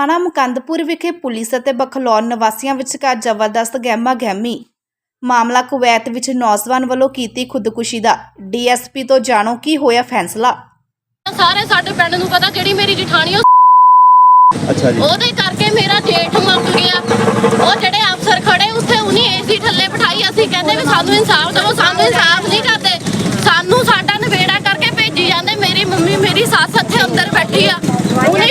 ਥਾਣਾ ਮੁਕੰਦਪੁਰ ਵਿਖੇ ਪੁਲਿਸ ਅਤੇ ਬਖਲੌਰ ਨਿਵਾਸੀਆਂ ਵਿਚਕਾਰ ਜ਼ਬਰਦਸਤ ਗਹਿਮਾ ਗਹਿਮੀ। ਮਾਮਲਾ ਕੁਵੈਤ ਵਿੱਚ ਨੌਜਵਾਨ ਵੱਲੋਂ ਕੀਤੀ ਖੁਦਕੁਸ਼ੀ ਦਾ। ਡੀਐਸਪੀ ਤੋਂ ਜਾਣੋ ਕੀ ਹੋਇਆ ਫੈਸਲਾ। ਸਾਰੇ ਸਾਡੇ ਪਿੰਡ ਨੂੰ ਪਤਾ ਜਿਹੜੀ ਮੇਰੀ ਜਠਾਣੀ ਉਹ ਅੱਛਾ ਜੀ। ਉਹਦੇ ਕਰਕੇ ਮੇਰਾ ਜੇਠ ਮੁੱਕ ਗਿਆ। ਉਹ ਜਿਹੜੇ ਅਫਸਰ ਖੜੇ ਉੱਥੇ ਉਹਨੇ ਏਸੀ ਥੱਲੇ ਬਿਠਾਈ। ਅਸੀਂ ਕਹਿੰਦੇ ਵੀ ਸਾਨੂੰ ਇਨਸਾਫ ਦਿਓ ਸਾਨੂੰ ਇਨਸਾਫ ਨਹੀਂ ਕਰਦੇ ਸਾਨੂੰ ਸਾਡਾ ਨਵੇੜਾ ਕਰਕੇ ਭੇਜੀ ਜਾਂਦੇ। ਮੇਰੀ ਮੰਮੀ ਮੇਰੀ ਸੱਸ ਇੱਥੇ ਅੰਦਰ ਬੈਠੀ ਆ। ਉਹਨੇ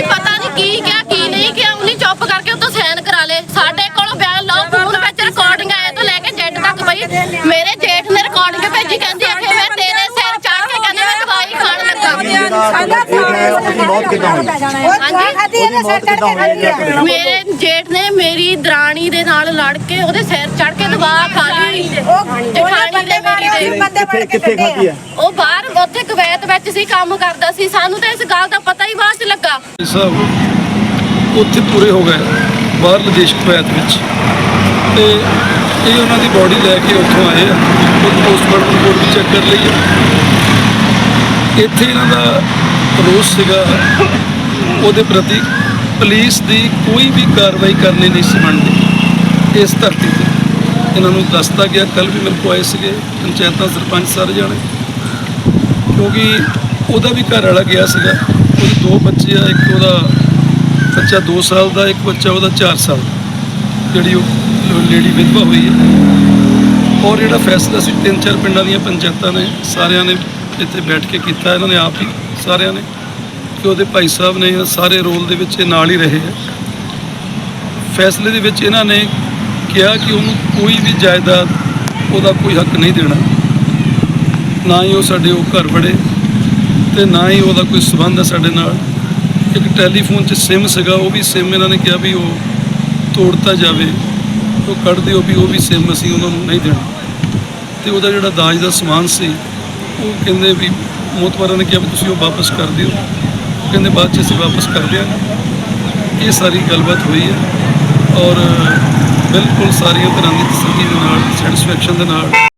ਬਿਆਨ ਲਓ ਫੋਨ ਵਿੱਚ ਰਿਕਾਰਡਿੰਗ ਆਏ ਤੋਂ ਲੈ ਕੇ ਜੈਡ ਤੱਕ ਪਈ ਮੇਰੇ ਜੇਠ ਨੇ ਰਿਕਾਰਡਿੰਗ ਭੇਜੀ ਕਹਿੰਦੀ ਆ ਕਿ ਮੈਂ ਤੇਰੇ ਸਿਰ ਚੜ ਕੇ ਕਹਿੰਦੇ ਮੈਂ ਦਵਾਈ ਖਾਣ ਲੱਗਾ। ਉਹਦੀ ਮੌਤ ਕਿੱਦਾਂ ਹੋਈ? ਮੇਰੇ ਜੇਠ ਨੇ ਮੇਰੀ ਦਰਾਣੀ ਦੇ ਨਾਲ ਲੜ ਕੇ ਉਹਦੇ ਸਿਰ ਚੜ ਕੇ ਦਵਾ ਖਾ ਲਈ। ਜਠਾਣੀ ਨੇ ਮੇਰੀ ਦੇ ਕਿੱਥੇ ਕਿੱਥੇ ਖਾਧੀ ਹੈ ਉਹ ਬਾਹਰ ਉੱਥੇ ਕੁਵੈਤ ਵਿੱਚ ਸੀ ਕੰਮ ਕਰਦਾ ਸੀ। ਸਾਨੂੰ ਤਾਂ ਇਸ ਗੱਲ ਦਾ ਪਤਾ ਹੀ ਬਾਅਦ ਚ ਲੱਗਾ। ਸਾਹਿਬ ਉੱਥੇ ਪੂਰੇ ਹੋ ਗਏ। ਬਾਹਰਲੇ ਦੇਸ਼ ਕੁਵੈਤ ਵਿੱਚ। ਤੇ ਇਹ ਉਹਨਾਂ ਦੀ ਬਾਡੀ ਲੈ ਕੇ ਉੱਥੋਂ ਆਏ ਆ। ਉਹ ਪੋਸਟਮਾਰਟਮ ਰਿਪੋਰਟ ਵੀ ਚੈੱਕ ਕਰ ਲਈ ਆ। ਇੱਥੇ ਇਹਨਾਂ ਦਾ ਰੋਸ ਸੀਗਾ। ਉਹਦੇ ਪ੍ਰਤੀ ਪੁਲਿਸ ਦੀ ਕੋਈ ਵੀ ਕਾਰਵਾਈ ਕਰਨੀ ਨਹੀਂ ਸੀ ਬਣਦੀ ਇਸ ਧਰਤੀ ਤੇ। ਇਹਨਾਂ ਨੂੰ ਦੱਸਤਾ ਗਿਆ ਕੱਲ ਵੀ ਮੇਰੇ ਕੋਲ ਆਏ ਸੀਗੇ, ਪੰਚਾਇਤਾਂ ਸਰਪੰਚ ਸਾਰੇ ਜਾਣੇ। ਕਿਉਂਕਿ ਉਹਦਾ ਵੀ ਘਰ ਵਾਲਾ ਗਿਆ ਸੀਗਾ। ਉਹਦੇ ਦੋ ਬੱਚੇ ਆ, ਇੱਕ ਉਹਦਾ ਬੱਚਾ 2 ਸਾਲ ਦਾ, ਇੱਕ ਬੱਚਾ ਉਹਦਾ 4 ਸਾਲ ਦਾ। ਜਿਹੜੀ ਉਹ ਲੇਡੀ ਵਿਧਵਾ ਹੋਈ ਹੈ। ਔਰ ਜਿਹੜਾ ਫੈਸਲਾ ਸੀ, ਤਿੰਨ ਚਾਰ ਪਿੰਡਾਂ ਦੀਆਂ ਪੰਚਾਇਤਾਂ ਨੇ, ਸਾਰਿਆਂ ਨੇ ਇੱਥੇ ਬੈਠ ਕੇ ਕੀਤਾ। ਇਹਨਾਂ ਨੇ ਆਪ ਹੀ, ਸਾਰਿਆਂ ਨੇ, ਕਿ ਉਹਦੇ ਭਾਈ ਸਾਹਿਬ ਨੇ ਸਾਰੇ ਰੋਲ ਦੇ ਵਿੱਚ ਇਹ ਨਾਲ ਹੀ ਰਹੇ ਹੈ। ਫੈਸਲੇ ਦੇ ਵਿੱਚ ਇਹਨਾਂ ਨੇ ਕਿਹਾ ਕਿ ਉਹਨੂੰ ਕੋਈ ਵੀ ਜਾਇਦਾਦ, ਉਹਦਾ ਕੋਈ ਹੱਕ ਨਹੀਂ ਦੇਣਾ। ਨਾ ਹੀ ਉਹ ਸਾਡੇ ਉਹ ਘਰ ਬੜੇ ਤੇ ਨਾ ਹੀ ਉਹਦਾ ਕੋਈ ਸਬੰਧ ਹੈ ਸਾਡੇ ਨਾਲ। ਇੱਕ ਟੈਲੀਫੋਨ 'ਚ ਸਿਮ ਸੀਗਾ, ਉਹ ਵੀ ਸਿਮ ਇਹਨਾਂ ਨੇ ਕਿਹਾ ਵੀ ਉਹ ਤੋੜਤਾ ਜਾਵੇ। ਉਹ ਕੱਢ ਦਿਓ ਵੀ ਉਹ ਵੀ ਸਿਮ ਅਸੀਂ ਉਹਨਾਂ ਨੂੰ ਨਹੀਂ ਦੇਣਾ। ਤੇ ਉਹਦਾ ਜਿਹੜਾ ਦਾਜ ਦਾ ਸਮਾਨ ਸੀ, ਉਹ ਕਹਿੰਦੇ ਵੀ ਮੋਤਵਾਰਾਂ ਨੇ ਕਿਹਾ ਵੀ ਤੁਸੀਂ ਉਹ ਵਾਪਸ ਕਰ ਦਿਓ। ਉਹ ਕਹਿੰਦੇ ਬਾਅਦ 'ਚ ਅਸੀਂ ਵਾਪਸ ਕਰ ਦਿਆਂਗੇ। ਇਹ ਸਾਰੀ ਗੱਲਬਾਤ ਹੋਈ ਹੈ। ਔਰ ਬਿਲਕੁਲ ਸਾਰੀਆਂ ਤਰ੍ਹਾਂ ਦੀ ਤਸੱਲੀ ਦੇ ਨਾਲ ਸੈਟੀਸਫੈਕਸ਼ਨ ਦੇ ਨਾਲ